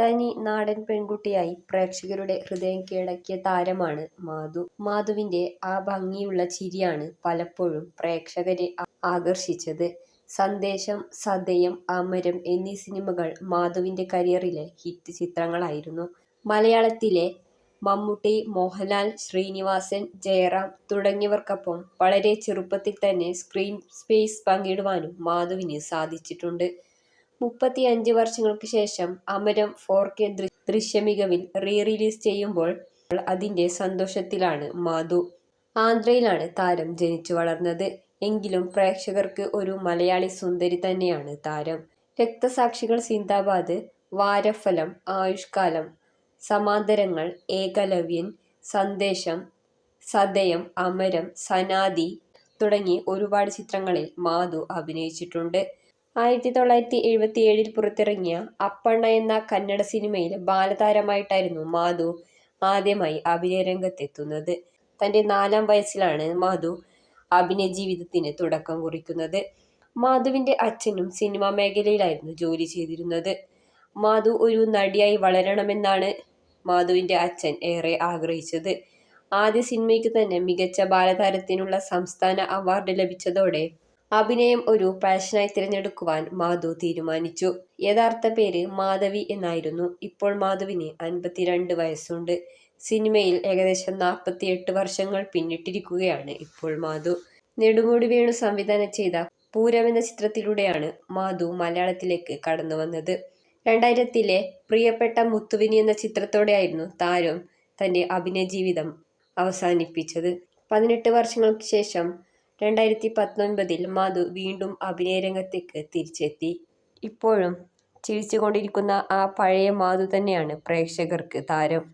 തനി നാടൻ പെൺകുട്ടിയായി പ്രേക്ഷകരുടെ ഹൃദയം കീഴടക്കിയ താരമാണ് മാധു. മാധുവിന്റെ ആ ഭംഗിയുള്ള ചിരിയാണ് പലപ്പോഴും പ്രേക്ഷകരെ ആകർഷിച്ചത്. സന്ദേശം, സതയം, അമരം എന്നീ സിനിമകൾ മാധുവിന്റെ കരിയറിലെ ഹിറ്റ് ചിത്രങ്ങളായിരുന്നു. മലയാളത്തിലെ മമ്മൂട്ടി, മോഹൻലാൽ, ശ്രീനിവാസൻ, ജയറാം തുടങ്ങിയവർക്കൊപ്പം വളരെ ചെറുപ്പത്തിൽ തന്നെ സ്ക്രീൻ സ്പേസ് പങ്കിടുവാനും മാധുവിന് സാധിച്ചിട്ടുണ്ട്. മുപ്പത്തിയഞ്ച് വർഷങ്ങൾക്ക് ശേഷം അമരം ഫോർ കെ ദൃശ്യമികവിൽ റീ റിലീസ് ചെയ്യുമ്പോൾ അതിന്റെ സന്തോഷത്തിലാണ് മാധു. ആന്ധ്രയിലാണ് താരം ജനിച്ചു വളർന്നത്. എങ്കിലും പ്രേക്ഷകർക്ക് ഒരു മലയാളി സുന്ദരി തന്നെയാണ് താരം. രക്തസാക്ഷികൾ സിന്ദാബാദ്, വാരഫലം, ആയുഷ്കാലം, സമാന്തരങ്ങൾ, ഏകലവ്യൻ, സന്ദേശം, സദയം അമരം, സനാദി തുടങ്ങി ഒരുപാട് ചിത്രങ്ങളിൽ മാധു അഭിനയിച്ചിട്ടുണ്ട്. ആയിരത്തി തൊള്ളായിരത്തി എഴുപത്തി ഏഴിൽ പുറത്തിറങ്ങിയ അപ്പണ്ണ എന്ന കന്നഡ സിനിമയിൽ ബാലതാരമായിട്ടായിരുന്നു മാധു ആദ്യമായി അഭിനയ രംഗത്തെത്തുന്നത് തന്റെ നാലാം വയസ്സിലാണ് മാധു അഭിനയ ജീവിതത്തിന് തുടക്കം കുറിക്കുന്നത്. മാധുവിന്റെ അച്ഛനും സിനിമാ മേഖലയിലായിരുന്നു ജോലി ചെയ്തിരുന്നത്. മാധു ഒരു നടിയായി വളരണമെന്നാണ് മാധുവിന്റെ അച്ഛൻ ഏറെ ആഗ്രഹിച്ചത്. ആദ്യ സിനിമയ്ക്ക് തന്നെ മികച്ച ബാലതാരത്തിനുള്ള സംസ്ഥാന അവാർഡ് ലഭിച്ചതോടെ അഭിനയം ഒരു പാഷനായി തിരഞ്ഞെടുക്കുവാൻ മാധു തീരുമാനിച്ചു. യഥാർത്ഥ പേര് മാധവി എന്നായിരുന്നു. ഇപ്പോൾ മാധുവിന് അൻപത്തിരണ്ട് വയസ്സുണ്ട്. സിനിമയിൽ ഏകദേശം നാൽപ്പത്തിയെട്ട് വർഷങ്ങൾ പിന്നിട്ടിരിക്കുകയാണ് ഇപ്പോൾ മാധു. നെടുമുടി വേണു സംവിധാനം ചെയ്ത പൂരം എന്ന ചിത്രത്തിലൂടെയാണ് മാധു മലയാളത്തിലേക്ക് കടന്നു വന്നത് രണ്ടായിരത്തിലെ പ്രിയപ്പെട്ട മുത്തുവിനി എന്ന ചിത്രത്തോടെയായിരുന്നു താരം തന്റെ അഭിനയ ജീവിതം അവസാനിപ്പിച്ചത്. പതിനെട്ട് വർഷങ്ങൾക്ക് ശേഷം രണ്ടായിരത്തി പത്തൊൻപതിൽ മധു വീണ്ടും അഭിനയരംഗത്തേക്ക് തിരിച്ചെത്തി. ഇപ്പോഴും ചിരിച്ചുകൊണ്ടിരിക്കുന്ന ആ പഴയ മാധു തന്നെയാണ് പ്രേക്ഷകർക്ക് താരം.